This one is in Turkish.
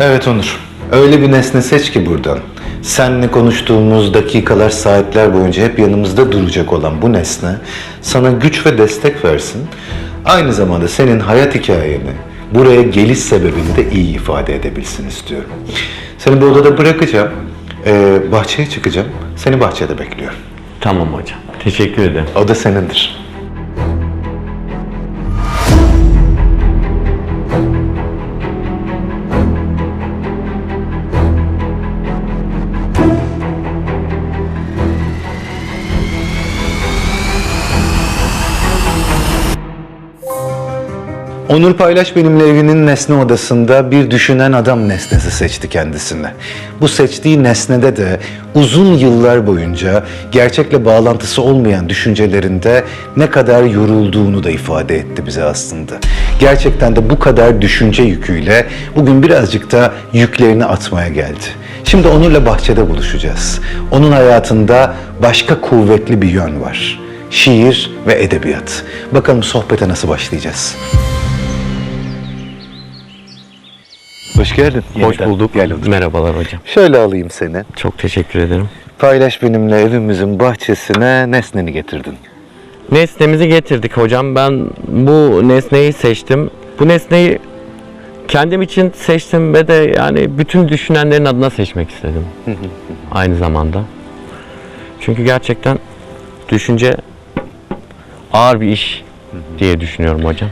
Evet Onur. Öyle bir nesne seç ki buradan. Seninle konuştuğumuz dakikalar, saatler boyunca hep yanımızda duracak olan bu nesne sana güç ve destek versin. Aynı zamanda senin hayat hikayeni, buraya geliş sebebini de iyi ifade edebilsin istiyorum. Seni bu odada bırakacağım. Ee, bahçeye çıkacağım. Seni bahçede bekliyorum. Tamam hocam. Teşekkür ederim. O da senindir. Onur Paylaş benimle evinin nesne odasında bir düşünen adam nesnesi seçti kendisine. Bu seçtiği nesnede de uzun yıllar boyunca gerçekle bağlantısı olmayan düşüncelerinde ne kadar yorulduğunu da ifade etti bize aslında. Gerçekten de bu kadar düşünce yüküyle bugün birazcık da yüklerini atmaya geldi. Şimdi Onur'la bahçede buluşacağız. Onun hayatında başka kuvvetli bir yön var. Şiir ve edebiyat. Bakalım sohbete nasıl başlayacağız? Hoş geldin. Hoş bulduk. Gel otur. Merhabalar hocam. Şöyle alayım seni. Çok teşekkür ederim. Paylaş benimle evimizin bahçesine nesneni getirdin. Nesnemizi getirdik hocam. Ben bu nesneyi seçtim. Bu nesneyi kendim için seçtim ve de yani bütün düşünenlerin adına seçmek istedim. Aynı zamanda. Çünkü gerçekten düşünce ağır bir iş diye düşünüyorum hocam.